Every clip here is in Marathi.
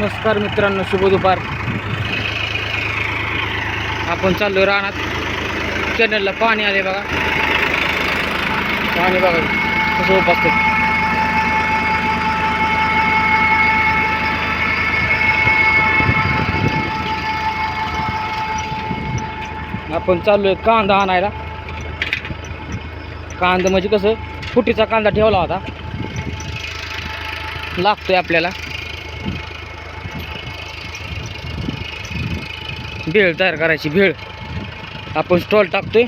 नमस्कार मित्रांनो शुभ दुपार. आपण चाललोय रानात. कॅनलला पाणी आले बघा. पाणी बघा कसं उपासते आपण चाललोय कांदा आणायला. कांदा म्हणजे कसं फुटीचा कांदा ठेवला होता. लागतोय आपल्याला. भेळ तयार करायची भेळ. आपण स्टॉल टाकतोय.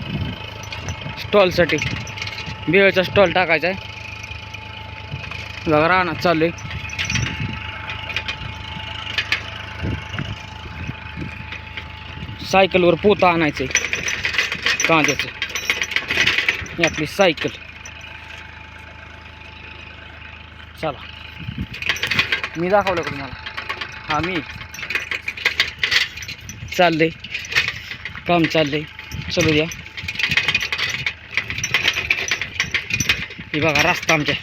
स्टॉलसाठी भेळचा स्टॉल टाकायचा आहे. बघा रानात आहे सायकलवर पोता आणायचं आहे कांद्याचं. ही आपली सायकल चला. मी दाखवलं का तुम्हाला? हा मी. चाललंय. काम चाललंय. चलू द्या. हे बघा रस्ता आमच्या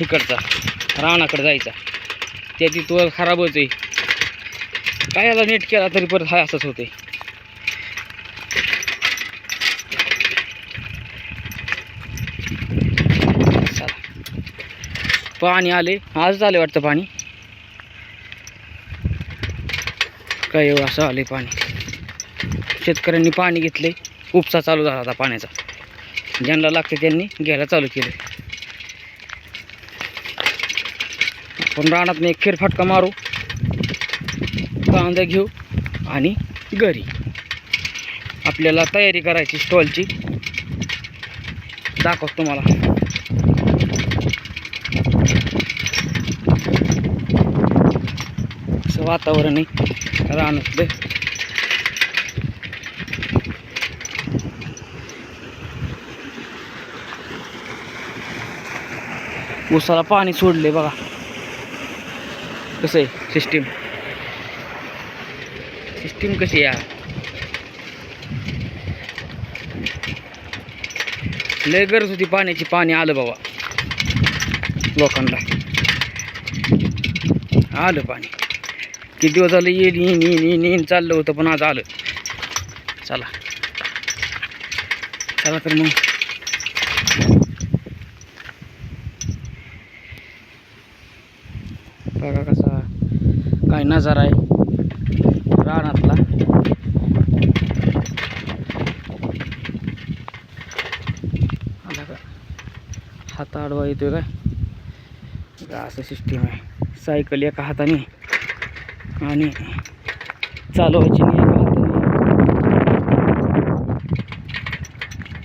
इकडचा रानाकडे जायचा. त्याची तो खराबच आहे. काय याला नीट केला तरी परत हाय असंच होते पाणी आले आजच आले वाटतं पाणी. काय येऊ असं आले पाणी. शेतकऱ्यांनी पाणी घेतले उपसा चालू झाला आता पाण्याचा. ज्यांना लागते त्यांनी घ्यायला चालू केले आपण रानात एक फेरफटका मारू. कांदा घेऊ आणि घरी. आपल्याला तयारी करायची स्टॉलची. दाखवतो तुम्हाला. असं वातावरण आहे. रानातलं उसाला पाणी सोडले बघा. कसं आहे सिस्टीम सिस्टीम कशी आहे लय गरज होती पाण्याची. पाणी आलं बाबा. लोकांना. आलं पाणी. किती दिवस झालं येईल येईन येईन येईन येईन चाललं होतं पण आज आलं. चला. चला तर मग. बघा कसा काय नजारा आहे. रानातला. आला का हात आडवा येतोय काय? असं सिस्टीम आहे. सायकल एका हाताने. आणि चालवायची नाही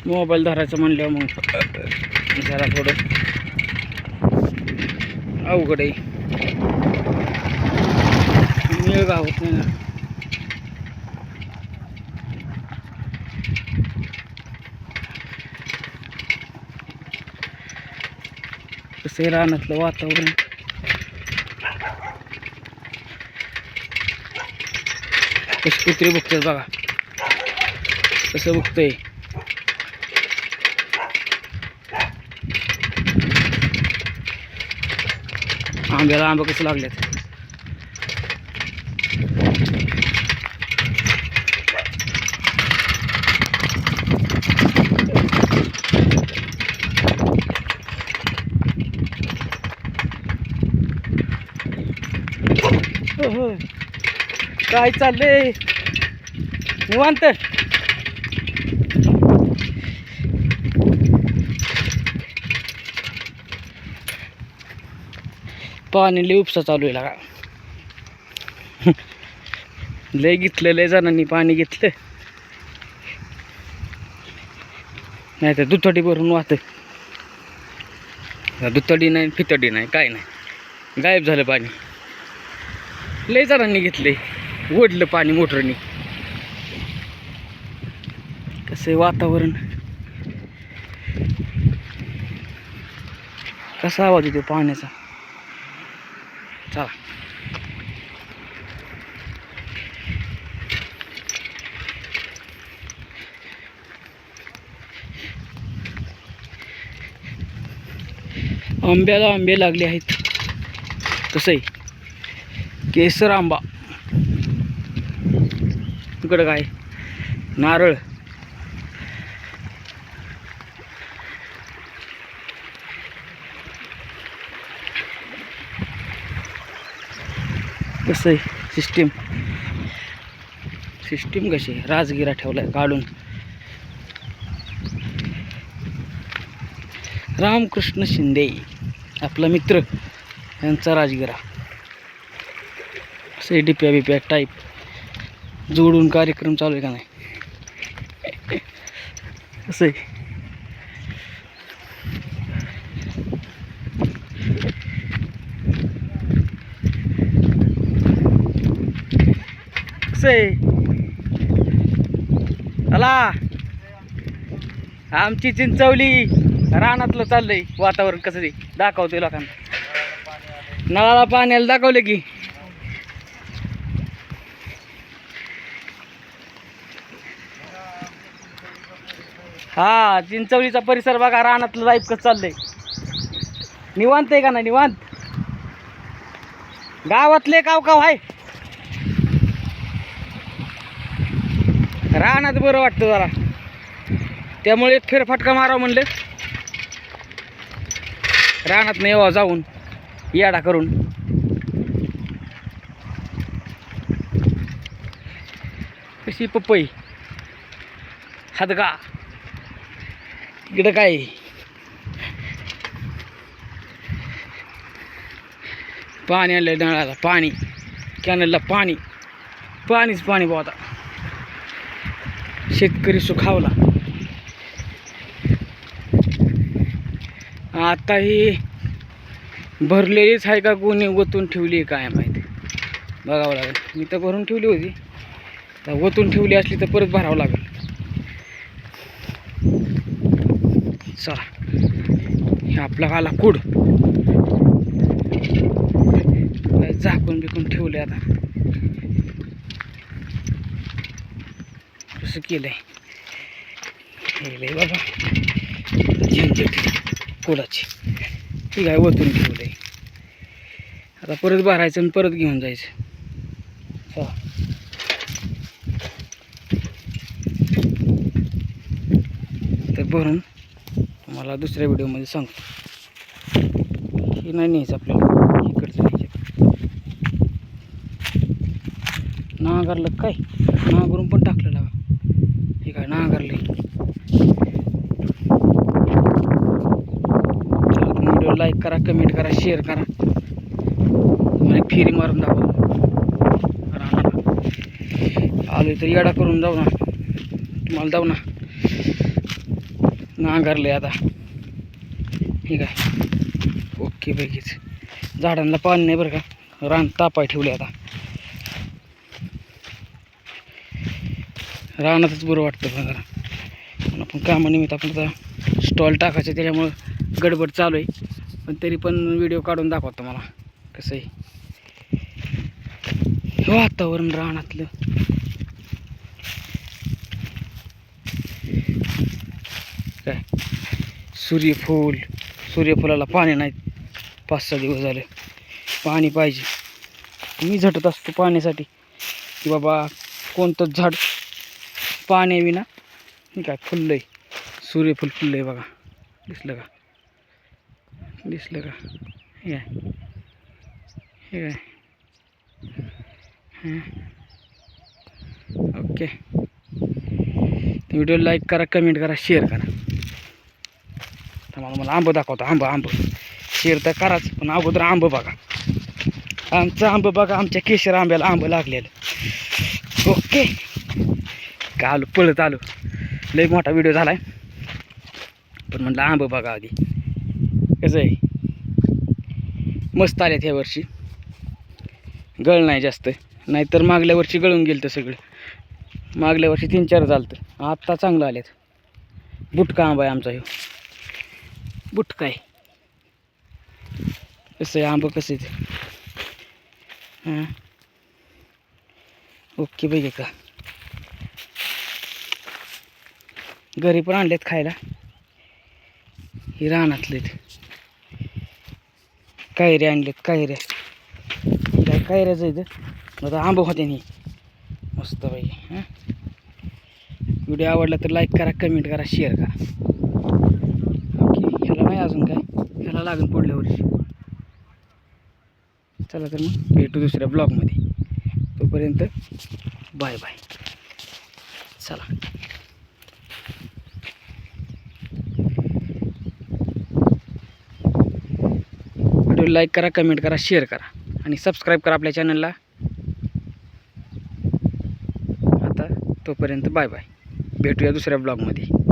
मोबाईल धरायचं म्हणल्यावर मग जरा थोडं अवघड आहे. मेळ गावत नाही ना. कसं रानातलं वातावरण. कशी कुत्री बघतात बघा. कसं बघतंय आंब्याला आंबा कसं लागल्यात Oh, काय चाललंय? निवांत. पाणी लय उपसा चालू आहे लागा. लय घेतलं लय जणांनी पाणी घेतलं. नाही तर दुथडी भरून वाहत दुथडी नाही फितडी नाही काय नाही. गायब झालं पाणी. लय जणांनी घेतले ओढलं पाणी मोटरने. कसं आहे वातावरण? कसा आवाज येतो पाण्याचा? चला. आंब्याला आंबे लागले आहेत. कसं आहे? केसर आंबा. इकडं काय? नारळ. कसं आहे? सिस्टीम सिस्टीम कशी राजगिरा ठेवलाय काढून. रामकृष्ण शिंदे आपला मित्र यांचा राजगिरा. असे डिप्या बिप्या टाईप जोडून कार्यक्रम चालू आहे का नाही? असं आहे. कसं आहे. चला. आमची चिंचवली रानातलं चाललंय वातावरण कसं ते दाखवतोय लोकांना. नळाला पाण्याला दाखवलं की. हा चिंचवलीचा परिसर बघा रानातलं लाईफ कसं चाललंय. निवांत आहे का ना निवांत? गावातले काव काव आहे. रानात बरं वाटतं जरा. त्यामुळे फेरफटका मारावं म्हणलं. रानात नाही हो, जाऊन याडा करून. कशी पपई? हदगा. इकडं काय? पाणी आणलं नळाला पाणी. कॅनलला पाणी. पाणीच पाणी आता. शेतकरी सुखावला. आता ही भरलेलीच आहे का कोणी ओतून ठेवली काय माहिती? बघावं लागेल. मी तर भरून ठेवली होती. तर ओतून ठेवली असली तर परत भरावं लागेल. चला. हे आपला आला कूड. झाकून बिकून ठेवले आता. कसं केलंय? केलंय बाबा. झंझट कुडाची. ठीक आहे वतून ठेवलंय? आता परत भरायचं आणि परत घेऊन जायचं. चला. तर भरून तुम्हाला दुसऱ्या व्हिडिओमध्ये सांगतो. हे नाही न्यायचं आपल्याला. इकडचं न्यायचं. नांगरलं काय? नांगरून पण टाकलेलं बघा. हे काय नांगरले व्हिडिओ लाईक करा कमेंट करा शेअर करा. तुम्हाला एक फेरी मारून दाखवा आलो तर येडा करून जाऊ ना. तुम्हाला जाऊ ना. नांगरले आता. ठीक आहे ओके पैकीच झाडांना पाणी नाही बरं का? रान तापाय ठेवले आता. रानातच बरं वाटतं बघा जरा. पण आपण कामानिमित्त आपण आता स्टॉल टाकायचं त्याच्यामुळं गडबड चालू आहे. पण तरी पण व्हिडिओ काढून दाखवतो मला कसं आहे. वातावरण रानातलं. सूर्यफूल सूर्यफुलाला पाणी नाही पाच सहा दिवस झाले. पाणी पाहिजे. मी झटत असतो पाण्यासाठी. की बाबा कोणतंच झाड पाण्याविना हे काय फुललं आहे सूर्यफूल फुललं आहे बघा. दिसलं का? दिसलं का? हे काय? हे काय? ओके. व्हिडिओ लाईक करा कमेंट करा शेअर करा. मला आंब दाखवतो आंब आंब. शेर तर कराच पण अगोदर आंब बघा. आमचं आंब बघा आमच्या केशर आंब्याला आंब लागलेलं. ओके. का आलो पळत आलो. लई मोठा व्हिडिओ झाला आहे पण म्हटलं आंब बघा आधी. कसं आहे? मस्त आलेत ह्या वर्षी. गळ नाही जास्त. नाहीतर मागल्या वर्षी गळून गेलं तर सगळं. मागल्या वर्षी तीन चार झालं तर आत्ता चांगलं आलेत. बुटका आंबा आहे आमचा ह्यो. बुटका आहे कसं आहे आंबं कसं आहे ते? हां. ओके पाहिजे का घरी पण आणलेत खायला. ही रानातले कैऱ्या आणलेत कैऱ्या काय कैऱ्याचं इथं? आता आंबो होते नाही. मस्त बाई हां. व्हिडिओ आवडला तर लाईक करा कमेंट करा शेअर करा. अजून काय? ह्याला लागून पुढल्या वर्षी. चला तर मग भेटू दुसऱ्या ब्लॉगमध्ये. तोपर्यंत बाय बाय. चला. व्हिडिओ लाईक करा कमेंट करा शेअर करा आणि सबस्क्राईब करा आपल्या चॅनलला. आता तोपर्यंत बाय बाय. भेटूया दुसऱ्या ब्लॉगमध्ये.